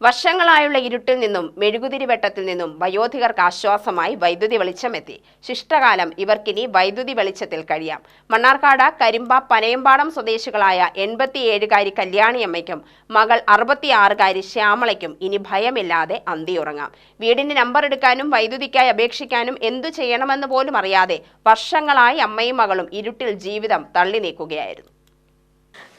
വർഷങ്ങളായുള്ള ഇരുട്ടിൽ നിന്നും മെഴുകുതിരി വെട്ടത്തിൽ നിന്നും വയോധികർക്ക് ആശ്വാസമായി വൈദ്യുതി വെളിച്ചമെത്തി ശിഷ്ടകാലം ഇവർക്കിനി വൈദ്യുതി വെളിച്ചത്തിൽ കഴിയാം. മണ്ണാർക്കാട് കരിമ്പ പനയമ്പാടം സ്വദേശികളായ എൺപത്തിയേഴുകാരി കല്യാണിയമ്മയ്ക്കും മകൾ അറുപത്തിയാറുകാരി ശ്യാമളയ്ക്കും ഇനി ഭയമില്ലാതെ അന്തിയുറങ്ങാം വീടിന്റെ നമ്പർ എടുക്കാനും വൈദ്യുതിക്കായി അപേക്ഷിക്കാനും എന്തു ചെയ്യണമെന്ന് പോലും അറിയാതെ വർഷങ്ങളായി അമ്മയും മകളും ഇരുട്ടിൽ ജീവിതം തള്ളി നീക്കുകയായിരുന്നു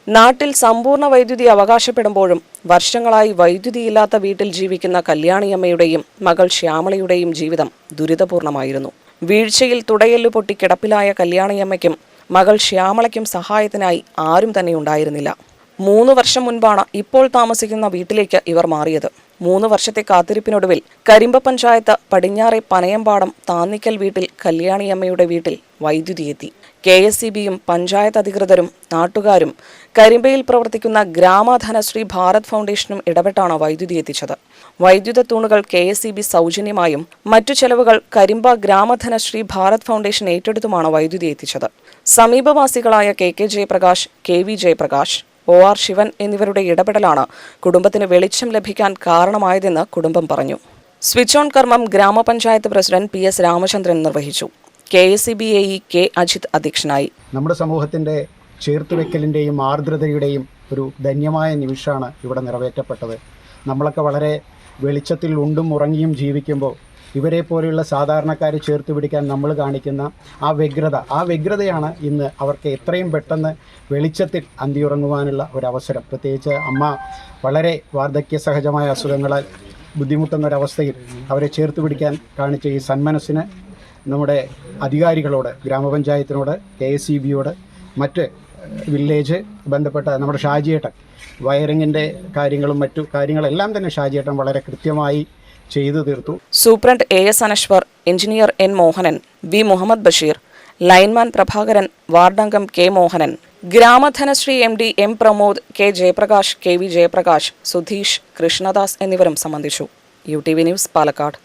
നാട്ടിൽ സമ്പൂർണ വൈദ്യുതി അവകാശപ്പെടുമ്പോഴും വർഷങ്ങളായി വൈദ്യുതിയില്ലാത്ത വീട്ടിൽ ജീവിക്കുന്ന കല്യാണിയമ്മയുടെയും മകൾ ശ്യാമളയുടെയും ജീവിതം ദുരിതപൂർണമായിരുന്നു. വീഴ്ചയിൽ തുടയെല്ലു പൊട്ടി കിടപ്പിലായ കല്യാണിയമ്മയ്ക്കും മകൾ ശ്യാമളയ്ക്കും സഹായത്തിനായി ആരും തന്നെ ഉണ്ടായിരുന്നില്ല. മൂന്ന് വർഷം മുൻപാണ് ഇപ്പോൾ താമസിക്കുന്ന വീട്ടിലേക്ക് ഇവർ മാറിയത്. മൂന്ന് വർഷത്തെ കാത്തിരിപ്പിനൊടുവിൽ കരിമ്പ പഞ്ചായത്ത് പടിഞ്ഞാറെ പനയമ്പാടം താന്നിക്കൽ വീട്ടിൽ കല്യാണിയമ്മയുടെ വീട്ടിൽ വൈദ്യുതി എത്തി കെ എസ് സി ബിയും പഞ്ചായത്ത് അധികൃതരും നാട്ടുകാരും കരിമ്പയിൽ പ്രവർത്തിക്കുന്ന ഗ്രാമധനശ്രീ ഭാരത് ഫൗണ്ടേഷനും ഇടപെട്ടാണ് വൈദ്യുതി എത്തിച്ചത് വൈദ്യുത തൂണുകൾ കെ എസ് സി ബി സൗജന്യമായും മറ്റു ചെലവുകൾ കരിമ്പ ഗ്രാമധനശ്രീ ഭാരത് ഫൗണ്ടേഷൻ ഏറ്റെടുത്തുമാണ് വൈദ്യുതി എത്തിച്ചത് സമീപവാസികളായ K K Jayaprakash K V Jayaprakash O R Sivan എന്നിവരുടെ ഇടപെടലാണ് കുടുംബത്തിന് വെളിച്ചം ലഭിക്കാൻ കാരണമായതെന്ന് കുടുംബം പറഞ്ഞു. സ്വിച്ച് ഓൺ കർമ്മം ഗ്രാമപഞ്ചായത്ത് പ്രസിഡന്റ് പി എസ് രാമചന്ദ്രൻ നിർവഹിച്ചു. K S C B A E K Ajith അധ്യക്ഷനായി. നമ്മുടെ സമൂഹത്തിന്റെ ചേർത്തുവെക്കലിന്റെയും ആർദ്രതയുടെയും ഒരു ധന്യമായ നിമിഷമാണ് ഇവിടെ നിറവേറ്റപ്പെട്ടത്. നമ്മളൊക്കെ വളരെ വെളിച്ചത്തിൽ ഉണ്ടും ഉറങ്ങിയും ജീവിക്കുമ്പോൾ ഇവരെ പോലെയുള്ള സാധാരണക്കാരെ ചേർത്ത് പിടിക്കാൻ നമ്മൾ കാണിക്കുന്ന ആ വ്യഗ്രത. ആ വ്യഗ്രതയാണ് ഇന്ന് അവർക്ക് എത്രയും പെട്ടെന്ന് വെളിച്ചത്തിൽ അന്തിയുറങ്ങുവാനുള്ള ഒരവസരം. പ്രത്യേകിച്ച് അമ്മ വളരെ വാർദ്ധക്യ സഹജമായ അസുഖങ്ങളാൽ ബുദ്ധിമുട്ടുന്ന ഒരവസ്ഥയിൽ അവരെ ചേർത്ത് പിടിക്കാൻ കാണിച്ച ഈ സന്മനസ്സിന് നമ്മുടെ അധികാരികളോട് ഗ്രാമപഞ്ചായത്തിനോട് കെ എസ് സി ബിയോട് മറ്റ് വില്ലേജ് ബന്ധപ്പെട്ട നമ്മുടെ ഷാജിയേട്ടൻ വയറിങ്ങിന്റെ കാര്യങ്ങളും മറ്റു കാര്യങ്ങളെല്ലാം തന്നെ ഷാജിയേട്ടൻ വളരെ കൃത്യമായി ചെയ്തു തീർത്തു. Superintendent A S Anaswar engineer N Mohanan V Muhammad Basheer lineman Prabhakaran വാർഡംഗം K Mohanan Gramadhanashree M D M Pramod K Jayaprakash K V Jayaprakash Sudheesh Krishnadas എന്നിവരും സംബന്ധിച്ചു. U T V news Palakkad.